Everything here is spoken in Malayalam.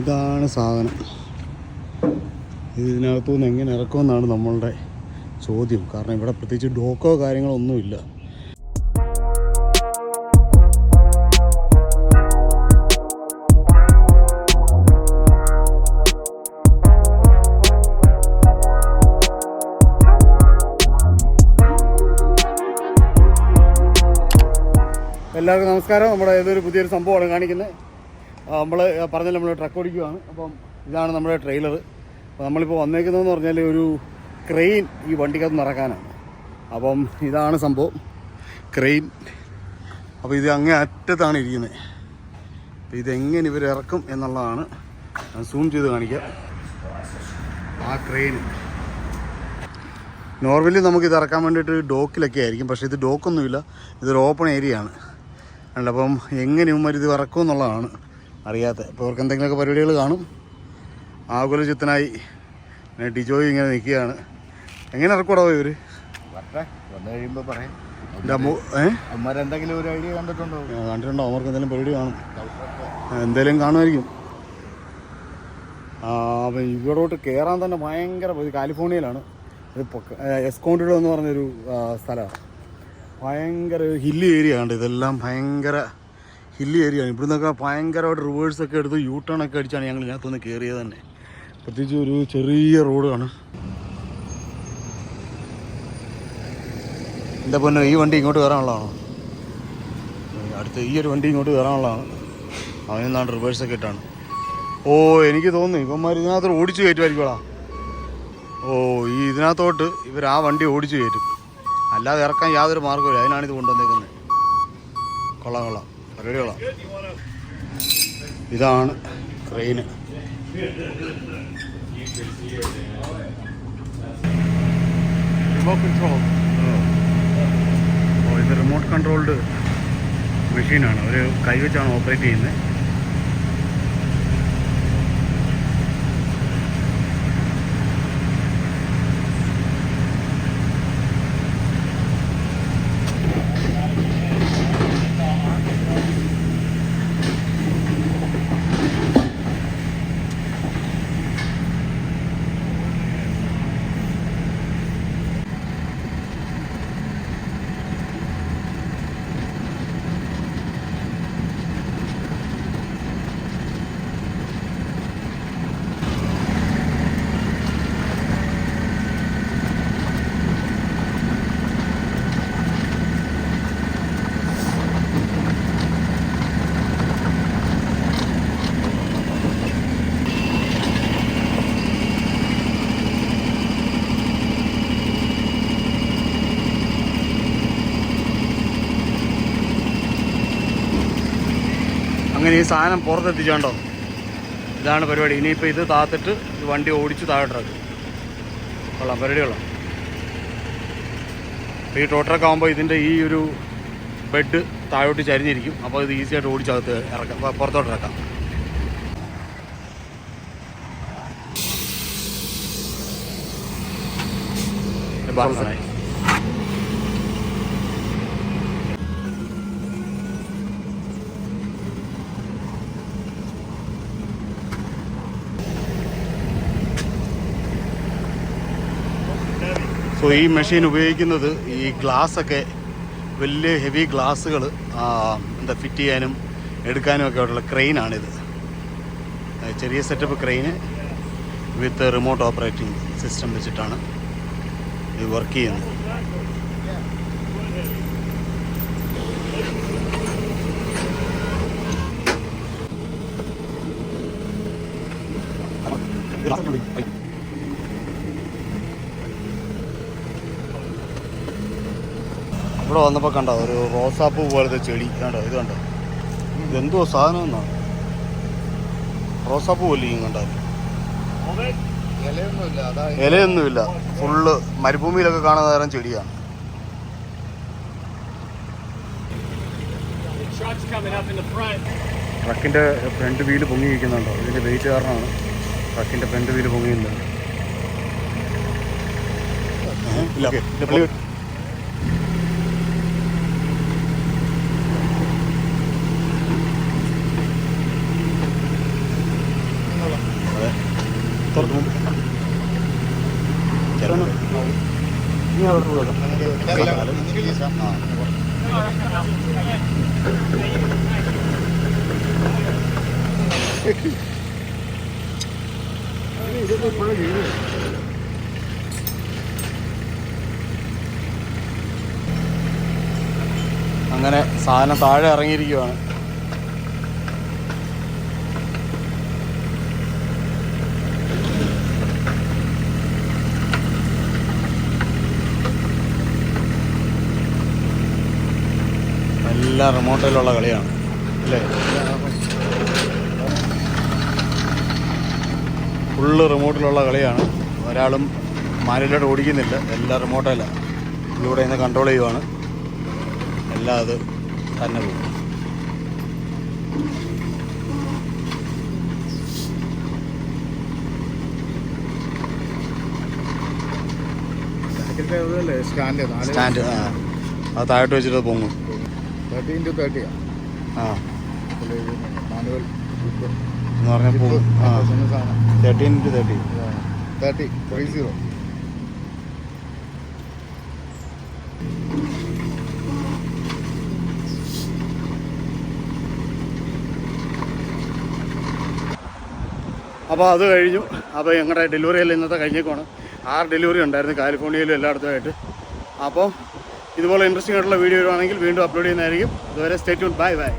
ഇതാണ് സാധനം. ഇതിനകത്തു നിന്ന് എങ്ങനെ ഇറക്കുമെന്നാണ് നമ്മളുടെ ചോദ്യം. കാരണം ഇവിടെ പ്രത്യേകിച്ച് ഡോക്കോ കാര്യങ്ങളൊന്നുമില്ല. എല്ലാവർക്കും നമസ്കാരം. നമ്മുടെ ഏതൊരു പുതിയൊരു സംഭവമാണ് കാണിക്കുന്നത്. നമ്മൾ പറഞ്ഞാൽ നമ്മൾ ട്രക്ക് ഓടിക്കുകയാണ് അപ്പം ഇതാണ് നമ്മുടെ ട്രെയിലർ അപ്പോൾ നമ്മളിപ്പോൾ വന്നേക്കുന്നതെന്ന് പറഞ്ഞാൽ ഒരു ക്രെയിൻ ഈ വണ്ടിക്കകത്ത് നിറക്കാനാണ് അപ്പം ഇതാണ് സംഭവം. ക്രെയിൻ അപ്പോൾ ഇത് അങ്ങേ അറ്റത്താണ് ഇരിക്കുന്നത്. അപ്പോൾ ഇതെങ്ങനെ ഇവർ ഇറക്കും എന്നുള്ളതാണ് ഞാൻ സൂം ചെയ്ത് കാണിക്കാം. ആ ക്രെയിൻ നോർമലി നമുക്ക് ഇത് ഇറക്കാൻ വേണ്ടിയിട്ട് ഡോക്കിലൊക്കെ ആയിരിക്കും. പക്ഷേ ഇത് ഡോക്കൊന്നുമില്ല ഇതൊരു ഓപ്പൺ ഏരിയ ആണ്. അപ്പം എങ്ങനെ ഇവന്മാർ ഇത് ഇറക്കും എന്നുള്ളതാണ്. അറിയാത്തത് ഇപ്പോൾ അവർക്ക് എന്തെങ്കിലുമൊക്കെ പരിപാടികൾ കാണും. ആകുല ചിത്തനായി പിന്നെ ഡിജോയ് ഇങ്ങനെ നിൽക്കുകയാണ്. എങ്ങനെ ഇറക്കൂടാ ഇവർ? വന്നു കഴിയുമ്പോൾ പറയാം. അമ്മരെന്തെങ്കിലും ഒരു ഐഡിയ കണ്ടിട്ടുണ്ടോ? അവർക്ക് എന്തെങ്കിലും പരിപാടി കാണും. എന്തെങ്കിലും കാണുമായിരിക്കും. ആ അപ്പം ഇവിടോട്ട് കയറാൻ തന്നെ ഭയങ്കര കാലിഫോർണിയയിലാണ്. ഇത് എസ്കോണ്ടിഡോ എന്ന് പറഞ്ഞൊരു സ്ഥലമാണ്. ഭയങ്കര ഹില്ലി ഏരിയ ഉണ്ട് ഇതെല്ലാം ഭയങ്കര ഹില്ലി ഏരിയ ആണ് ഇവിടുന്നൊക്കെ ഭയങ്കരമായിട്ട് റിവേഴ്സ് ഒക്കെ എടുത്ത് യൂ ടേൺ ഒക്കെ അടിച്ചാണ് ഞങ്ങൾ ഇതിനകത്തുനിന്ന് കയറിയത് തന്നെ. പ്രത്യേകിച്ച് ഒരു ചെറിയ റോഡാണ് എന്റെ പൊന്നോ ഈ വണ്ടി ഇങ്ങോട്ട് കയറാനുള്ളതാണോ അടുത്ത ഈ ഒരു വണ്ടി ഇങ്ങോട്ട് കയറാനുള്ളതാണ് അവനെന്നാണ് റിവേഴ്സൊക്കെ ഇട്ടാണ്. ഓ എനിക്ക് തോന്നുന്നു ഇവന്മാർ ഇതിനകത്ത് ഓടിച്ചു കയറ്റുമായിരിക്കുമോടാ ഓ ഈ ഇതിനകത്തോട്ട് ഇവർ ആ വണ്ടി ഓടിച്ചു കയറ്റും. അല്ലാതെ ഇറക്കാൻ യാതൊരു മാർഗമില്ല അതിനാണ് ഇത് കൊണ്ടുവന്നേക്കുന്നത്. കൊള്ളാം കൊള്ളാം. പരിപാടി കൊള്ളാം ഇതാണ് ക്രെയിന്. റിമോട്ട് കൺട്രോൾ ഇത് റിമോട്ട് കൺട്രോൾഡ് മെഷീനാണ് അവർ കൈവച്ചാണ് ഓപ്പറേറ്റ് ചെയ്യുന്നത്. അങ്ങനെ ഈ സാധനം പുറത്തെത്തിച്ചോണ്ടോ? ഇതാണ് പരിപാടി. ഇനിയിപ്പോൾ ഇത് താത്തിട്ട് വണ്ടി ഓടിച്ച് താഴോട്ടിറക്കും. കൊള്ളാം പരിപാടി കൊള്ളാം. ഈ ടോട്ടറൊക്കെ ആകുമ്പോൾ ഇതിന്റെ ഈ ഒരു ബെഡ് താഴോട്ട് ചരിഞ്ഞിരിക്കും. അപ്പോൾ ഇത് ഈസിയായിട്ട് ഓടിച്ചകത്ത് ഇറക്കാം. പുറത്തോട്ട് ഇറക്കാം. ഇത് സോ ഈ മെഷീൻ ഉപയോഗിക്കുന്നത് ഈ ഗ്ലാസ്സൊക്കെ വലിയ ഹെവി ഗ്ലാസ്സുകൾ എന്താ ഫിറ്റ് ചെയ്യാനും എടുക്കാനും ഒക്കെ ഉള്ള ക്രെയിനാണിത് ചെറിയ setup crane with remote operating system വെച്ചിട്ടാണ് ഇത് വർക്ക് ചെയ്യുന്നത്. ഇവിടെ വന്നപ്പോൾ കണ്ടോ ഒരു റോസാപ്പൂ പോലത്തെ ചെടി കണ്ടോ ഇത് കണ്ടോ? ഇതെന്തോ സാധനം എന്നാണ് റോസാപ്പൂ പോലെ കണ്ടോ? ഇലയൊന്നുമില്ല ഫുള്ള് മരുഭൂമിയിലൊക്കെ കാണുന്ന തരം ചെടിയാണ്. ട്രക്കിന്റെ ഫ്രണ്ട് വീൽ പൊങ്ങിയിരിക്കുന്നുണ്ടോ? ഇതിന്റെ വെയിറ്റ് കാരണമാണ് ട്രക്കിന്റെ ഫ്രണ്ട് വീൽ അങ്ങനെ സാധനം താഴെ ഇറങ്ങിയിരിക്കുവാണ്. എല്ലാം റിമോട്ടിലുള്ള കളിയാണ്. അല്ലേ? ഫുള്ള് റിമോട്ടിലുള്ള കളിയാണ്. ഒരാളും മാനുവലായിട്ട് ഓടിക്കുന്നില്ല. എല്ലാം റിമോട്ടല്ല ഇതിലൂടെ ഇന്ന് കൺട്രോൾ ചെയ്യുവാണ്. എല്ലാം അത് തന്നെ പോകും. സ്റ്റാൻഡ് ആ. അത് താഴോട്ട് വെച്ചിട്ട് പൊങ്ങും. തേർട്ടി ഇന്റു തേർട്ടിയാ ആ. മാനുവൽ എന്ന് പറഞ്ഞാൽ പോകും. ആ. Thirteen into thirty thirty three zero അപ്പോൾ അത് കഴിഞ്ഞു. അപ്പോൾ ഞങ്ങളുടെ ഡെലിവറി എല്ലാം ഇന്നത്തെ കഴിഞ്ഞേക്കുവാണ്. ആറ് ഡെലിവറി ഉണ്ടായിരുന്നു. കാലിഫോർണിയയിലും എല്ലായിടത്തുമായിട്ട് അപ്പോൾ ഇതുപോലെ ഇൻട്രസ്റ്റിംഗ് ആയിട്ടുള്ള വീഡിയോ വരുവാണെങ്കിൽ വീണ്ടും അപ്ലോഡ് ചെയ്യുന്നതായിരിക്കും. അതുവരെ സ്റ്റേ ട്യൂൺ ബൈ ബൈ